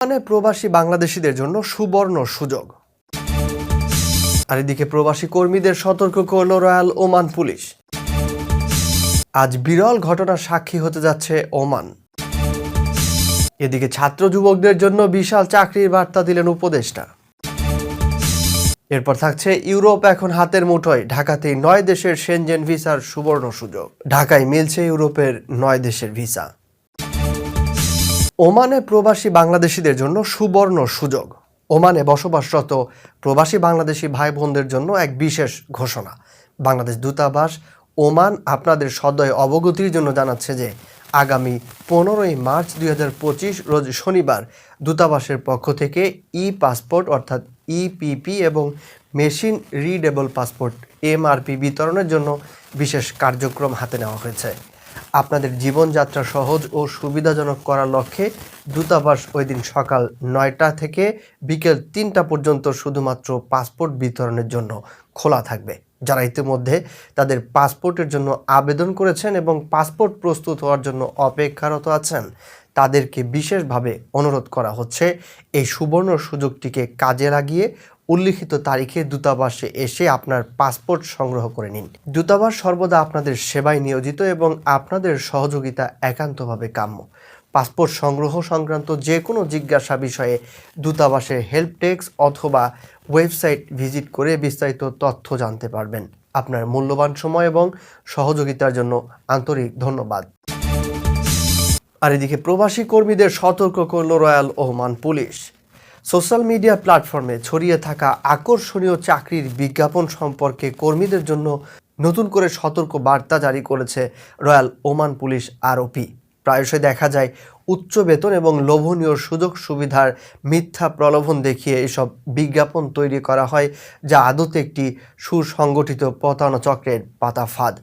মানে প্রবাসী বাংলাদেশিদের জন্য সুবর্ণ সুযোগ। আর এদিকে প্রবাসী কর্মীদের সতর্ক করল রয়্যাল ওমান পুলিশ। আজ বিরল ঘটনার সাক্ষী হতে যাচ্ছে ওমান। এদিকে ছাত্র যুবকদের জন্য বিশাল চাকরির বার্তা দিলেন উপদেষ্টা। এরপর থাকছে ইউরোপ এখন হাতের মুঠোয়। ঢাকাতেই নয় দেশের সেনজেন ভিসার সুবর্ণ সুযোগ। ঢাকায় মিলছে ইউরোপের নয় দেশের ভিসা। ওমানে প্রবাসী বাংলাদেশিদের জন্য সুবর্ণ সুযোগ। ওমানে বসবাসরত প্রবাসী বাংলাদেশি ভাই বোনদের জন্য এক বিশেষ ঘোষণা। বাংলাদেশ দূতাবাস ওমান আপনাদের সদয় অবগতির জন্য জানাচ্ছে যে, আগামী পনেরোই মার্চ দুই হাজার পঁচিশ রোজ শনিবার দূতাবাসের পক্ষ থেকে ই পাসপোর্ট অর্থাৎ ইপিপি এবং মেশিন রিডেবল পাসপোর্ট, এমআরপি বিতরণের জন্য বিশেষ কার্যক্রম হাতে নেওয়া হয়েছে। আপনাদের জীবনযাত্রা সহজ ও সুবিধাজনক করার লক্ষ্যে দূতাবাস ওই দিন সকাল নয়টা থেকে বিকেল তিনটা পর্যন্ত শুধুমাত্র পাসপোর্ট বিতরণের জন্য খোলা থাকবে। যারা ইতিমধ্যে তাদের পাসপোর্টের জন্য আবেদন করেছেন এবং পাসপোর্ট প্রস্তুত হওয়ার জন্য অপেক্ষারত আছেন তাদেরকে বিশেষভাবে অনুরোধ করা হচ্ছে এই সুবর্ণ সুযোগটিকে কাজে লাগিয়ে উল্লিখিত তারিখে দূতাবাসে এসে আপনার পাসপোর্ট সংগ্রহ করে নিন। দূতাবাস সর্বদা আপনাদের সেবায় নিয়োজিত এবং আপনাদের সহযোগিতা একান্তভাবে কাম্য। পাসপোর্ট সংগ্রহ সংক্রান্ত যে কোনো জিজ্ঞাসা বিষয়ে দূতাবাসের হেল্প ডেস্ক অথবা ওয়েবসাইট ভিজিট করে বিস্তারিত তথ্য জানতে পারবেন। আপনার মূল্যবান সময় এবং সহযোগিতার জন্য আন্তরিক ধন্যবাদ। আর এদিকে প্রবাসী কর্মীদের সতর্ক করল Royal Oman Police. Social media প্ল্যাটফর্মে ছড়িয়ে থাকা আকর্ষণীয় চাকরির বিজ্ঞাপন সম্পর্কে কর্মীদের জন্য নতুন করে সতর্ক বার্তা জারি করেছে রয়্যাল ওমান পুলিশ আরওপি। প্রায়শই দেখা যায় উচ্চ বেতন এবং লোভনীয় সুযোগ সুবিধার মিথ্যা প্রলোভন দেখিয়ে এসব বিজ্ঞাপন তৈরি করা হয়, যা আদতে একটি সুসংগঠিত প্রতারণা চক্রের পাতা ফাঁদ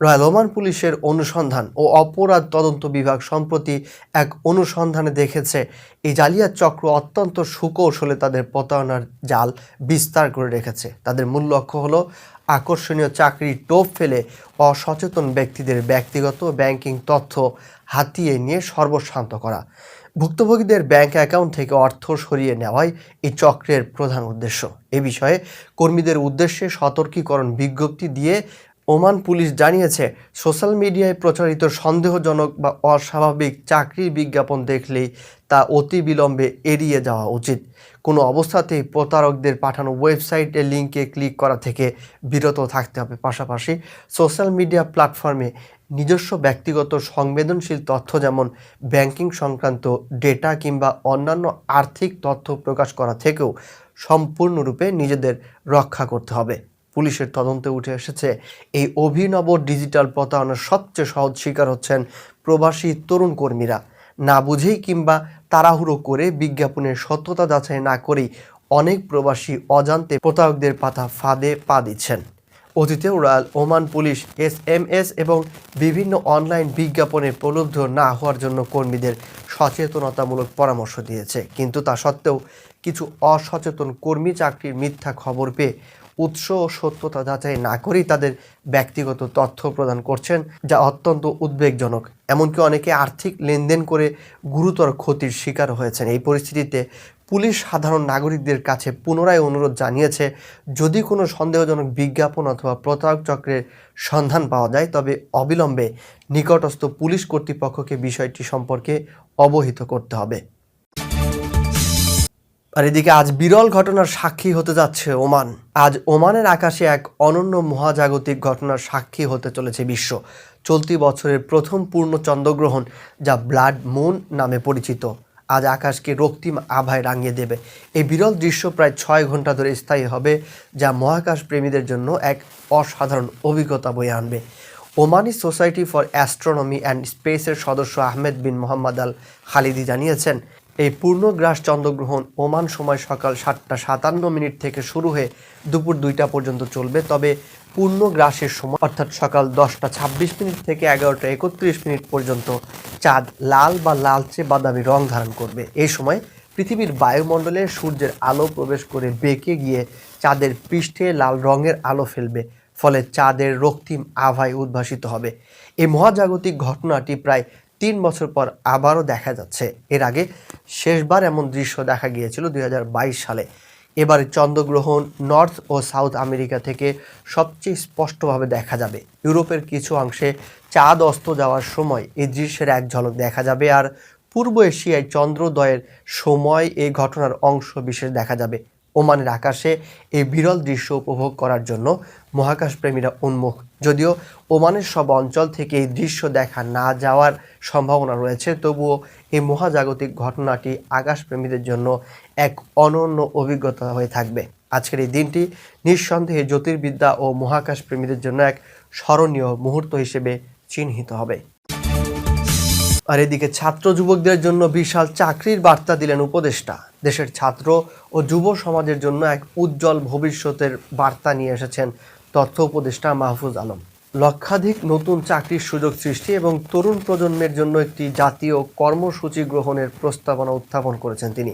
রয়্যাল ওমান পুলিশের অনুসন্ধান ও অপরাধ তদন্ত বিভাগ সম্প্রতি এক অনুসন্ধানে দেখেছে, এই জালিয়াত চক্র অত্যন্ত সুকৌশলে তাদের প্রতারণার জাল বিস্তার করে রেখেছে। তাদের মূল লক্ষ্য হলো আকর্ষণীয় চাকরি টোপ ফেলে অসচেতন ব্যক্তিদের ব্যক্তিগত ব্যাংকিং তথ্য হাতিয়ে নিয়ে সর্বশান্ত করা। ভুক্তভোগীদের ব্যাংক অ্যাকাউন্ট থেকে অর্থ সরিয়ে নেওয়াই এই চক্রের প্রধান উদ্দেশ্য। এ বিষয়ে কর্মীদের উদ্দেশ্যে সতর্কীকরণ বিজ্ঞপ্তি দিয়ে ওমান পুলিশ জানিয়েছে, সোশ্যাল মিডিয়ায় প্রচারিত সন্দেহজনক বা অস্বাভাবিক চাকরির বিজ্ঞাপন দেখলেই তা অতি বিলম্বে এড়িয়ে যাওয়া উচিত। কোনো অবস্থাতেই প্রতারকদের পাঠানো ওয়েবসাইটে লিঙ্কে ক্লিক করা থেকে বিরত থাকতে হবে। পাশাপাশি সোশ্যাল মিডিয়া প্ল্যাটফর্মে নিজস্ব ব্যক্তিগত সংবেদনশীল তথ্য যেমন ব্যাংকিং সংক্রান্ত ডেটা কিংবা অন্যান্য আর্থিক তথ্য প্রকাশ করা থেকেও সম্পূর্ণরূপে নিজেদের রক্ষা করতে হবে। পুলিশের তদন্তে উঠে এসেছে, এই অভিনব ডিজিটাল প্রতারণার সবচেয়ে সহজ শিকার হচ্ছেন প্রবাসী তরুণ কর্মীরা। না বুঝেই কিংবা তাড়াহুড়ো করে বিজ্ঞাপনের সত্যতা যাচাই না করেই অনেক প্রবাসী অজান্তে প্রতারকদের পাতা ফাঁদে পা দিচ্ছেন। অতীতেও Royal Oman Police, S M S এবং বিভিন্ন অনলাইন বিজ্ঞাপনে প্রলুব্ধ না হওয়ার জন্য কর্মীদের সচেতনতামূলক পরামর্শ দিয়েছে। কিন্তু তা সত্ত্বেও কিছু অসচেতন কর্মী চাকরির মিথ্যা খবর পেয়ে উৎস ও সত্যতা যাচাই না করেই তাদের ব্যক্তিগত তথ্য প্রদান করছেন, যা অত্যন্ত উদ্বেগজনক। এমনকি অনেকে আর্থিক লেনদেন করে গুরুতর ক্ষতির শিকার হয়েছেন। এই পরিস্থিতিতে পুলিশ সাধারণ নাগরিকদের কাছে পুনরায় অনুরোধ জানিয়েছে, যদি কোনো সন্দেহজনক বিজ্ঞাপন অথবা প্রতারক চক্রের সন্ধান পাওয়া যায়, তবে অবিলম্বে নিকটস্থ পুলিশ কর্তৃপক্ষকে বিষয়টি সম্পর্কে অবহিত করতে হবে। আর এদিকে আজ বিরল ঘটনার সাক্ষী হতে যাচ্ছে ওমান। আজ ওমানের আকাশে এক অনন্য মহাজাগতিক ঘটনার সাক্ষী হতে চলেছে বিশ্ব। চলতি বছরের প্রথম পূর্ণ চন্দ্রগ্রহণ যা ব্লাড মুন নামে পরিচিত। আজ আকাশকে রক্তিম আভায় রাঙিয়ে দেবে। এই বিরল দৃশ্য প্রায় ছয় ঘণ্টা ধরে স্থায়ী হবে, যা মহাকাশ প্রেমীদের জন্য এক অসাধারণ অভিজ্ঞতা বয়ে আনবে। Omani society for astronomy and স্পেসের সদস্য Ahmed bin Mohammed Al Khalidi জানিয়েছেন এই পূর্ণগ্রাস চন্দ্রগ্রহণ ওমান সময় সকাল সাতটা সাতান্ন মিনিট থেকে শুরু হয়ে দুপুর দুইটা পর্যন্ত চলবে। তবে পূর্ণগ্রাসের সময় অর্থাৎ সকাল দশটা ছাব্বিশ মিনিট থেকে এগারোটা একত্রিশ মিনিট পর্যন্ত চাঁদ লাল বা লালচে বাদামি রং ধারণ করবে। এই সময় পৃথিবীর বায়ুমণ্ডলে সূর্যের আলো প্রবেশ করে বেঁকে গিয়ে চাঁদের পৃষ্ঠে লাল রঙের আলো ফেলবে, ফলে চাঁদের রক্তিম আভায় উদ্ভাসিত হবে। এই মহাজাগতিক ঘটনাটি প্রায় তিন বছর পর আবারও দেখা যাচ্ছে। এর আগে শেষবার এমন দৃশ্য দেখা গিয়েছিল দুই হাজার বাইশ সালে। এবারে চন্দ্রগ্রহণ নর্থ ও সাউথ আমেরিকা থেকে সবচেয়ে স্পষ্টভাবে দেখা যাবে। ইউরোপের কিছু অংশে চাঁদ অস্ত যাওয়ার সময় এই দৃশ্যের এক ঝলক দেখা যাবে আর পূর্ব এশিয়ায় চন্দ্রোদয়ের সময় এই ঘটনার অংশ বিশেষ দেখা যাবে। ওমানের আকাশে এই বিরল দৃশ্য উপভোগ করার জন্য মহাকাশপ্রেমীরা উন্মুখ। যদিও ওমানের সব অঞ্চল থেকে এই দৃশ্য দেখা না যাওয়ার সম্ভাবনা রয়েছে, তবুও এই মহাজাগতিক ঘটনাটি আকাশপ্রেমীদের জন্য এক অনন্য অভিজ্ঞতা হয়ে থাকবে। আজকের এই দিনটি নিঃসন্দেহে জ্যোতির্বিদ্যা ও মহাকাশ প্রেমীদের জন্য এক স্মরণীয় মুহূর্ত হিসেবে চিহ্নিত হবে। আর এদিকে ছাত্র যুবকদের জন্য বিশাল চাকরির বার্তা দিলেন উপদেষ্টা। দেশের ছাত্র ও যুব সমাজের জন্য এক উজ্জ্বল ভবিষ্যতের বার্তা নিয়ে এসেছেন তথ্য উপদেষ্টা মাহফুজ আলম। লক্ষাধিক নতুন চাকরির সুযোগ সৃষ্টি এবং তরুণ প্রজন্মের জন্য একটি জাতীয় কর্মসূচি গ্রহণের প্রস্তাবনা উত্থাপন করেছেন তিনি।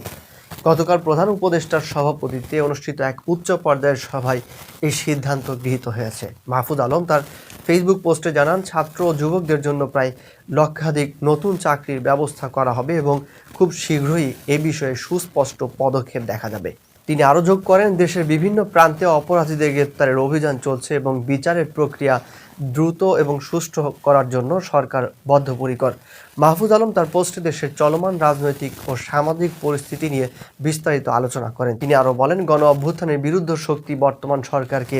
গতকাল প্রধান উপদেষ্টার সভাপতিত্বে অনুষ্ঠিত এক উচ্চ পর্যায়ের সভায় এই সিদ্ধান্ত গৃহীত হয়েছে। মাহফুজ আলম তার ফেসবুক পোস্টে জানান, ছাত্র ও যুবকদের জন্য প্রায় লক্ষাধিক নতুন চাকরির ব্যবস্থা করা হবে এবং খুব শীঘ্রই এ বিষয়ে সুস্পষ্ট পদক্ষেপ দেখা যাবে। তিনি আরও যোগ করেন, দেশের বিভিন্ন প্রান্তে অপরাধীদের গ্রেপ্তারের অভিযান চলছে এবং বিচারের প্রক্রিয়া দ্রুত এবং সুষ্ঠু করার জন্য সরকার বদ্ধপরিকর। মাহফুজ আলম তার পোস্টে দেশের চলমান রাজনৈতিক ও সামাজিক পরিস্থিতি নিয়ে বিস্তারিত আলোচনা করেন। তিনি আরও বলেন, গণ অভ্যুত্থানের বিরুদ্ধ শক্তি বর্তমান সরকারকে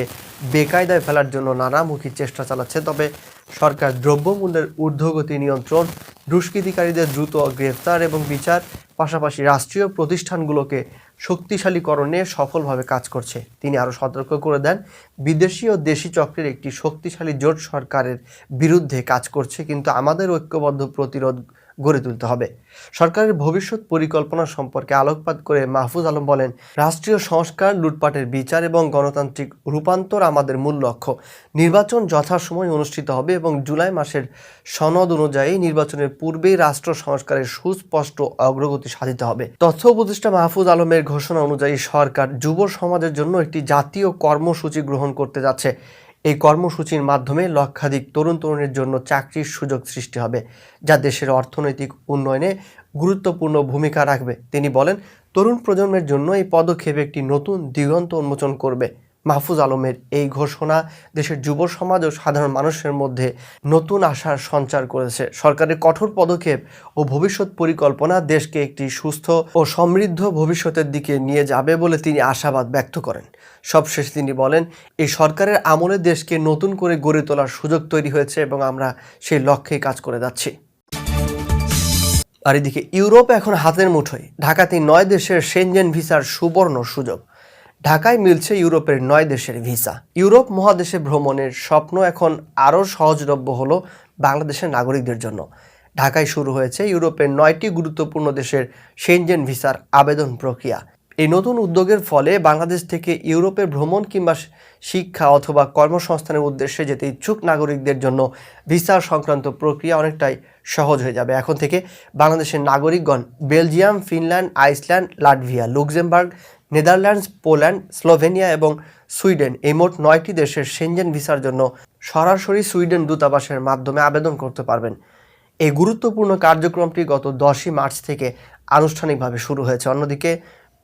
বেকায়দায় ফেলার জন্য নানামুখী চেষ্টা চালাচ্ছে, তবে সরকার দ্রব্যমূল্যের ঊর্ধ্বগতি নিয়ন্ত্রণ, দুষ্কৃতিকারীদের দ্রুত গ্রেফতার এবং বিচার, পাশাপাশি রাষ্ট্রীয় প্রতিষ্ঠানগুলোকে শক্তিশালীকরণে সফলভাবে কাজ করছে। তিনি আরও সতর্ক করে দেন, বিদেশি ও দেশি চক্রের একটি শক্তিশালী জোট সরকারের বিরুদ্ধে কাজ করছে, কিন্তু আমাদের ঐক্যবদ্ধ প্রতিরোধ গড়ে তুলতে হবে। সরকারের ভবিষ্যৎ পরিকল্পনা সম্পর্কে আলোকপাত করে মাহফুজ আলম বলেন, রাষ্ট্রীয় সংস্কার, লুটপাটের বিচার এবং গণতান্ত্রিক রূপান্তর আমাদের মূল লক্ষ্য। নির্বাচন যথাসময়ে অনুষ্ঠিত হবে এবং জুলাই মাসের সনদ অনুযায়ী নির্বাচনের পূর্বেই রাষ্ট্র সংস্কারের সুস্পষ্ট অগ্রগতি সাধিত হবে। তথ্য উপদেষ্টা মাহফুজ আলমের ঘোষণা অনুযায়ী সরকার যুব সমাজের জন্য একটি জাতীয় কর্মসূচি গ্রহণ করতে যাচ্ছে। এই কর্মসূচির মাধ্যমে লক্ষাধিক তরুণ তরুণের জন্য চাকরির সুযোগ সৃষ্টি হবে, যা দেশের অর্থনৈতিক উন্নয়নে গুরুত্বপূর্ণ ভূমিকা রাখবে। তিনি বলেন, তরুণ প্রজন্মের জন্য এই পদক্ষেপ একটি নতুন দিগন্ত উন্মোচন করবে। মাহফুজ আলমের এই ঘোষণা দেশের যুব সমাজ ও সাধারণ মানুষের মধ্যে নতুন আশার সঞ্চার করেছে। সরকারের কঠোর পদক্ষেপ ও ভবিষ্যৎ পরিকল্পনা দেশকে একটি সুস্থ ও সমৃদ্ধ ভবিষ্যতের দিকে নিয়ে যাবে বলে তিনি আশাবাদ ব্যক্ত করেন। সবশেষ তিনি বলেন, এই সরকারের আমলে দেশকে নতুন করে গড়ে তোলার সুযোগ তৈরি হয়েছে এবং আমরা সেই লক্ষ্যেই কাজ করে যাচ্ছি। আর এদিকে ইউরোপ এখন হাতের মুঠোয়। ঢাকাতে নয় দেশের সেনজেন ভিসার সুবর্ণ সুযোগ। ঢাকায় মিলছে ইউরোপের নয় দেশের ভিসা। ইউরোপ মহাদেশে ভ্রমণের স্বপ্ন এখন আরও সহজলভ্য হলো বাংলাদেশের নাগরিকদের জন্য। ঢাকায় শুরু হয়েছে ইউরোপের নয়টি গুরুত্বপূর্ণ দেশের সেনজেন ভিসার আবেদন প্রক্রিয়া। এই নতুন উদ্যোগের ফলে বাংলাদেশ থেকে ইউরোপে ভ্রমণ কিংবা শিক্ষা অথবা কর্মসংস্থানের উদ্দেশ্যে যেতে ইচ্ছুক নাগরিকদের জন্য ভিসা সংক্রান্ত প্রক্রিয়া অনেকটাই সহজ হয়ে যাবে। এখন থেকে বাংলাদেশের নাগরিকগণ Belgium, Finland, Iceland, Latvia, Luxembourg Netherlands, Poland, Slovenia এবং সুইডেন এই মোট নয়টি দেশের সেনজেন ভিসার জন্য সরাসরি সুইডেন দূতাবাসের মাধ্যমে আবেদন করতে পারবেন। এই গুরুত্বপূর্ণ কার্যক্রমটি গত দশই মার্চ থেকে আনুষ্ঠানিকভাবে শুরু হয়েছে। অন্যদিকে,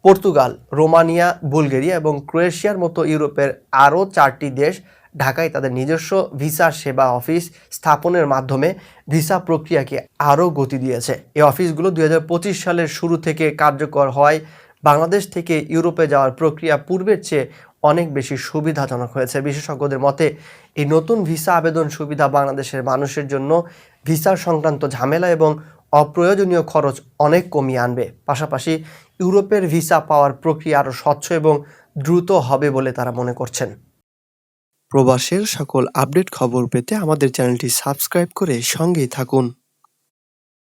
পর্তুগাল, রোমানিয়া, বুলগেরিয়া এবং ক্রোয়েশিয়ার মতো ইউরোপের আরও চারটি দেশ ঢাকায় তাদের নিজস্ব ভিসা সেবা অফিস স্থাপনের মাধ্যমে ভিসা প্রক্রিয়াকে আরও গতি দিয়েছে। এই অফিসগুলো দু হাজার পঁচিশ সালের শুরু থেকে কার্যকর হয় বাংলাদেশ থেকে ইউরোপে যাওয়ার প্রক্রিয়া পূর্বের চেয়ে অনেক বেশি সুবিধাজনক হয়েছে। বিশেষজ্ঞদের মতে, এই নতুন ভিসা আবেদন সুবিধা বাংলাদেশের মানুষের জন্য ভিসা সংক্রান্ত ঝামেলা এবং অপ্রয়োজনীয় খরচ অনেক কমিয়ে আনবে। পাশাপাশি ইউরোপের ভিসা পাওয়ার প্রক্রিয়া আরও স্বচ্ছ এবং দ্রুত হবে বলে তারা মনে করছেন। প্রবাসের সকল আপডেট খবর পেতে আমাদের চ্যানেলটি সাবস্ক্রাইব করে সঙ্গেই থাকুন।